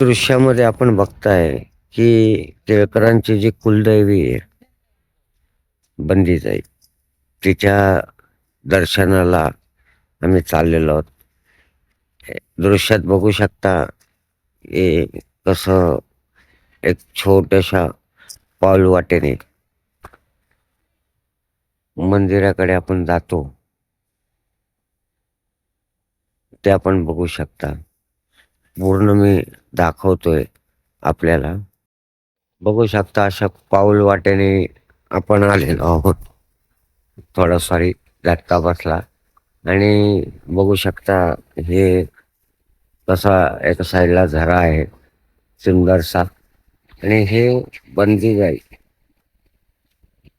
दृश्यामध्ये आपण बघताय की टिळकरांची जी कुलदैवी आहे बंदीजाई तिच्या दर्शनाला आम्ही चाललेलो आहोत. दृश्यात बघू शकता हे कसं एक छोट्याशा पाऊल वाटेने मंदिराकडे आपण जातो ते आपण बघू शकता. पूर्ण मी दाखवतोय आपल्याला. बघू शकता अशा पाऊल वाटेने आपण आलेलो आहोत. थोडा सॉरी धक्का बसला. आणि बघू शकता हे कसा एका साईडला झरा आहे सुंदरसा आणि हे बंदी जाई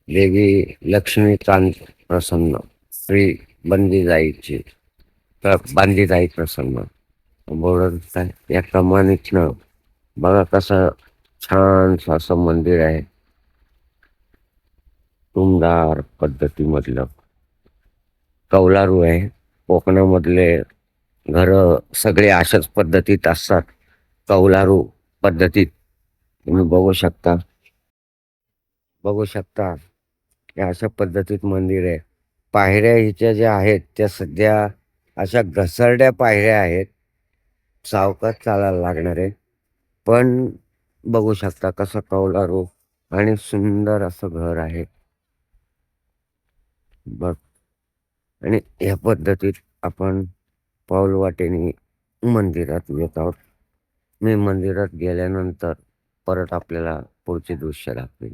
देवी लक्ष्मीकांत प्रसन्न श्री बंदी जाईची बांधी जाई प्रसन्न. बोलत या कमानीतनं बघा कसं छानसं असं मंदिर आहे. टुमदार पद्धतीमधलं. कौलारू आहे. कोकणामधले घर सगळे अशाच पद्धतीत असतात. कौलारू पद्धतीत तुम्ही बघू शकता. बघू शकता. की अशा पद्धतीत मंदिर आहे. पायऱ्या हिच्या ज्या आहेत त्या सध्या अशा घसरड्या पायऱ्या आहेत. सावकाश चालायला लागणार आहे. पण बघू शकता कसं कौलारू आणि सुंदर असं घर आहे. बघ. आणि या पद्धतीत आपण पाऊल वाटेने मंदिरात येत आहोत. मी मंदिरात गेल्यानंतर परत आपल्याला पुढचे दृश्य दाखवेल